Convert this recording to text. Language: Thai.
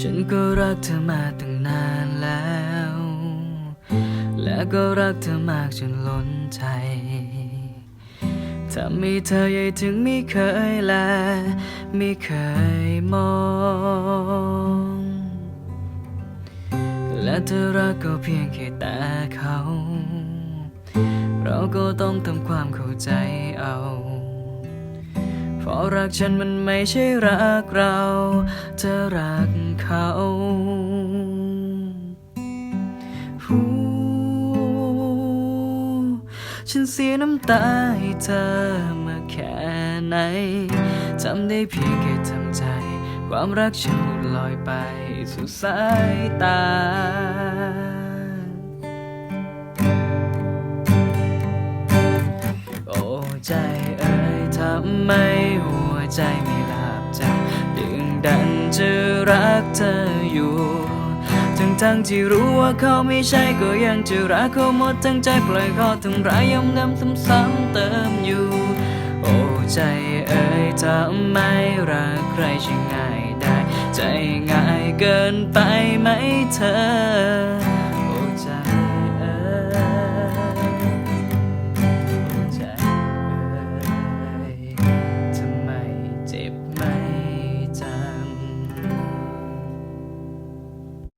ฉันก็รักเธอมาตั้งนานแล้ว และก็รักเธอมากจนล้นใจถ้ามีเธอใหญ่ถึงไม่เคยแล ไม่เคยมอง และเธอรักก็เพียงแค่แต่เขา เราก็ต้องทำความเข้าใจเอา เพราะรักฉันมันไม่ใช่รักเรา เธอรักเขาฉันเสียน้ำตาให้เธอมาแค่ไหนทำได้เพียงแค่ทำใจ ความรักฉันหลุดลอยไปสู่สายตา ไมหัวใจไม่หลับจำดึงดันจะรักเธออยู่ ทั้งทั้งที่รู้ว่าเขาไม่ใช่ก็ยังจะรักเขาหมดทั้งใจปล่อยเขาทำร้ายย้ำย้ำซ้ำซ้ำเติมอยู่ โอ้ใจเอ่ยทำไมรักใครใช่ง่ายได้ ใจง่ายเกินไปไหมเธอ